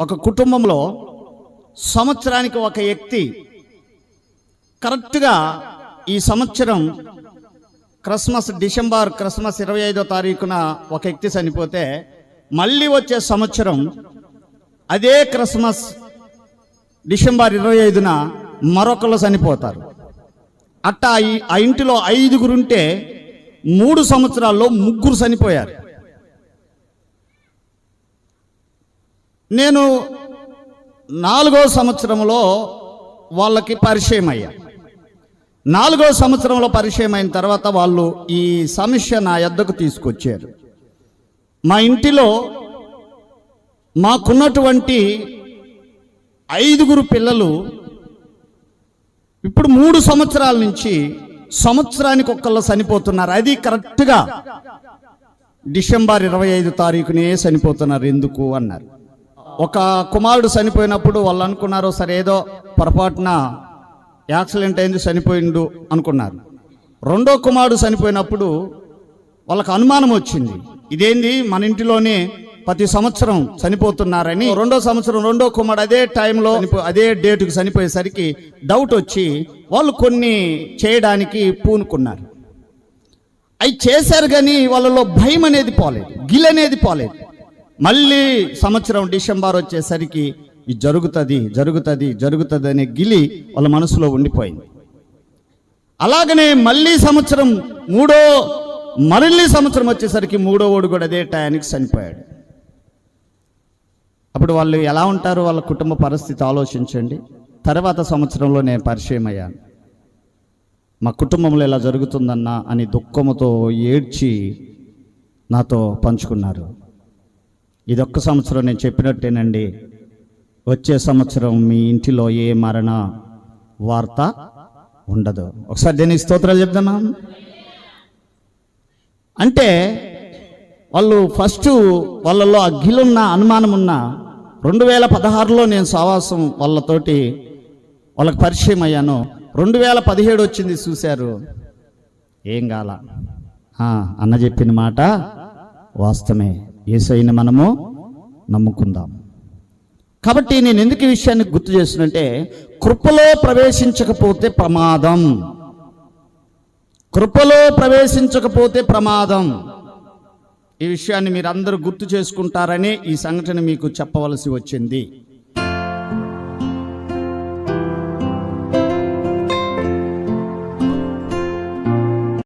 ఒక కుటుంబంలో సంవత్సరానికి ఒక వ్యక్తి కరెక్ట్గా ఈ సంవత్సరం క్రిస్మస్ డిసెంబర్ క్రిస్మస్ ఇరవై ఐదో తారీఖున ఒక వ్యక్తి చనిపోతే మళ్ళీ వచ్చే సంవత్సరం అదే క్రిస్మస్ డిసెంబర్ ఇరవై ఐదున మరొకరు చనిపోతారు. అట్టా ఈ- ఆ ఇంటిలో ఐదుగురుంటే మూడు సంవత్సరాల్లో ముగ్గురు చనిపోయారు. నేను నాలుగో సంవత్సరంలో వాళ్ళకి పరిచయం అయ్యా నాలుగో సంవత్సరంలో పరిచయం అయిన తర్వాత వాళ్ళు ఈ సమస్య నా ఎద్దకు తీసుకొచ్చారు. మా ఇంటిలో మాకున్నటువంటి ఐదుగురు పిల్లలు ఇప్పుడు మూడు సంవత్సరాల నుంచి సంవత్సరానికి ఒక్కళ్ళు చనిపోతున్నారు. అది కరెక్ట్గా డిసెంబర్ ఇరవై ఐదు తారీఖునే చనిపోతున్నారు ఎందుకు అన్నారు. ఒక కుమారుడు చనిపోయినప్పుడు వాళ్ళు అనుకున్నారు సరే ఏదో పొరపాటున యాక్సిడెంట్ అయింది చనిపోయిండు అనుకున్నారు. రెండో కుమారుడు చనిపోయినప్పుడు వాళ్ళకు అనుమానం వచ్చింది. ఇదేంది? మన ఇంటిలోనే ప్రతి సంవత్సరం చనిపోతున్నారని రెండో సంవత్సరం రెండో కుమారుడు అదే టైంలో అదే డేటుకు చనిపోయేసరికి డౌట్ వచ్చి వాళ్ళు కొన్ని చేయడానికి పూనుకున్నారు. అవి చేశారు కానీ వాళ్ళలో భయం అనేది పోలేదు గిల్ అనేది పోలేదు. మళ్ళీ సంవత్సరం డిసెంబర్ వచ్చేసరికి ఇది జరుగుతుంది జరుగుతుంది జరుగుతుంది అనే గిలి వాళ్ళ మనసులో ఉండిపోయింది. అలాగనే మళ్ళీ సంవత్సరం మూడో మళ్ళీ సంవత్సరం వచ్చేసరికి మూడో ఓడు కూడా అదే టయానికి చనిపోయాడు. అప్పుడు వాళ్ళు ఎలా ఉంటారు? వాళ్ళ కుటుంబ పరిస్థితి ఆలోచించండి. తర్వాత సంవత్సరంలో నేను పరిచయం అయ్యాను. మా కుటుంబంలో ఇలా జరుగుతుందన్నా అని దుఃఖముతో ఏడ్చి నాతో పంచుకున్నారు. ఇదొక్క సంవత్సరం నేను చెప్పినట్టేనండి. వచ్చే సంవత్సరం మీ ఇంటిలో ఏ మరణ వార్త ఉండదు. ఒకసారి దేనికి స్తోత్రాలు చెప్తాను అంటే వాళ్ళు ఫస్ట్ వాళ్ళలో అగ్గిలున్న అనుమానం ఉన్న రెండు వేల పదహారులో నేను సావాసం వాళ్ళతోటి వాళ్ళకి పరిచయం అయ్యాను. రెండు వేల పదిహేడు వచ్చింది చూశారు. ఏం కాల అన్న చెప్పిన మాట వాస్తవమే. ఏసైన మనము నమ్ముకుందాం కాబట్టి నేను ఎందుకు ఈ విషయాన్ని గుర్తు చేస్తున్నంటే కృపలో ప్రవేశించకపోతే ప్రమాదం. కృపలో ప్రవేశించకపోతే ప్రమాదం. ఈ విషయాన్ని మీరు అందరూ గుర్తు చేసుకుంటారని ఈ సంఘటన మీకు చెప్పవలసి వచ్చింది.